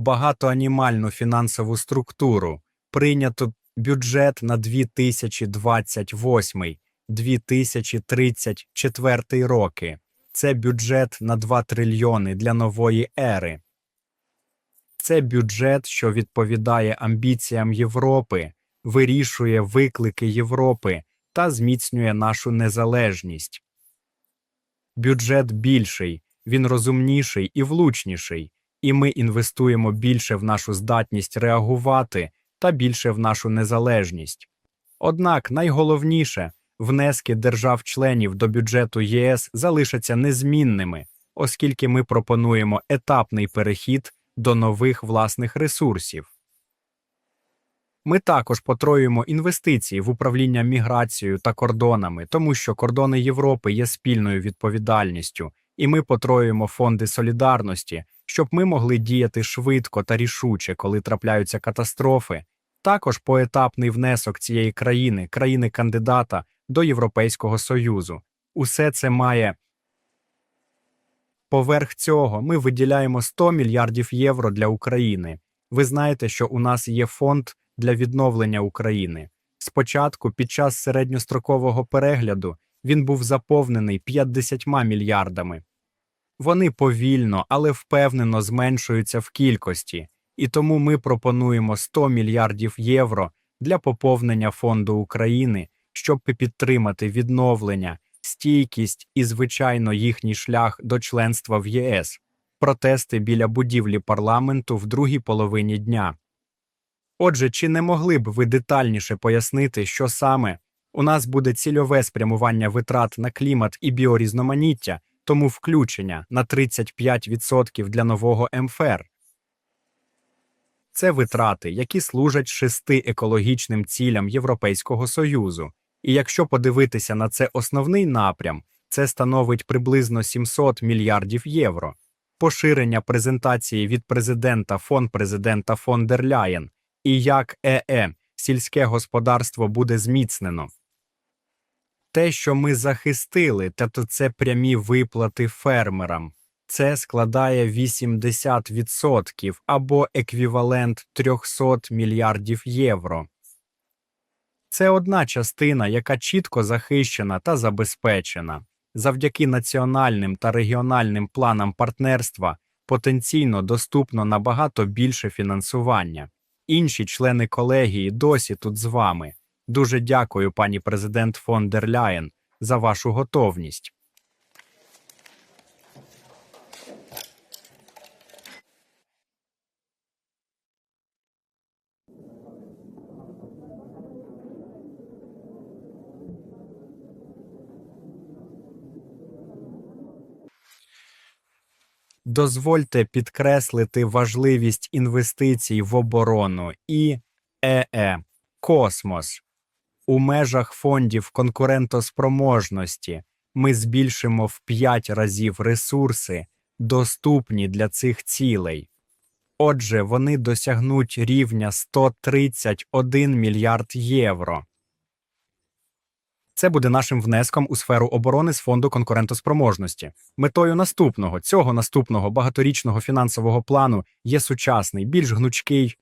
багатоанімальну фінансову структуру. Прийнято бюджет на 2028-2034 роки. Це бюджет на 2 трильйони для нової ери. Це бюджет, що відповідає амбіціям Європи, вирішує виклики Європи та зміцнює нашу незалежність. Бюджет більший, він розумніший і влучніший, і ми інвестуємо більше в нашу здатність реагувати та більше в нашу незалежність. Однак найголовніше внески держав-членів до бюджету ЄС залишаться незмінними, оскільки ми пропонуємо етапний перехід до нових власних ресурсів. Ми також потроюємо інвестиції в управління міграцією та кордонами, тому що кордони Європи є спільною відповідальністю, і ми потроюємо фонди солідарності, щоб ми могли діяти швидко та рішуче, коли трапляються катастрофи. Також поетапний внесок цієї країни, країни кандидата до Європейського Союзу. Усе це має Поверх цього ми виділяємо 100 мільярдів євро для України. Ви знаєте, що у нас є фонд для відновлення України. Спочатку, під час середньострокового перегляду, він був заповнений 50 мільярдами. Вони повільно, але впевнено зменшуються в кількості, і тому ми пропонуємо 100 мільярдів євро для поповнення фонду України, щоб підтримати відновлення, стійкість і, звичайно, їхній шлях до членства в ЄС, протести біля будівлі парламенту в другій половині дня. Отже, чи не могли б ви детальніше пояснити, що саме у нас буде цільове спрямування витрат на клімат і біорізноманіття, тому включення на 35% для нового МФР? Це витрати, які служать шести екологічним цілям Європейського Союзу. І якщо подивитися на це основний напрям, це становить приблизно 700 мільярдів євро. Поширення презентації від президента фон президента фон дер Ляєн і як ЕЕ сільське господарство буде зміцнено. Те, що ми захистили, тобто це прямі виплати фермерам, це складає 80% або еквівалент 300 мільярдів євро. Це одна частина, яка чітко захищена та забезпечена. Завдяки національним та регіональним планам партнерства потенційно доступно набагато більше фінансування. Інші члени колегії досі тут з вами. Дуже дякую, пані президент фон дер Ляєн, за вашу готовність. Дозвольте підкреслити важливість інвестицій в оборону і ЕЕ Космос. У межах фондів конкурентоспроможності ми збільшимо в 5 разів ресурси, доступні для цих цілей. Отже, вони досягнуть рівня 131 мільярд євро. Це буде нашим внеском у сферу оборони з фонду конкурентоспроможності. Метою наступного цього наступного багаторічного фінансового плану є сучасний, більш гнучкий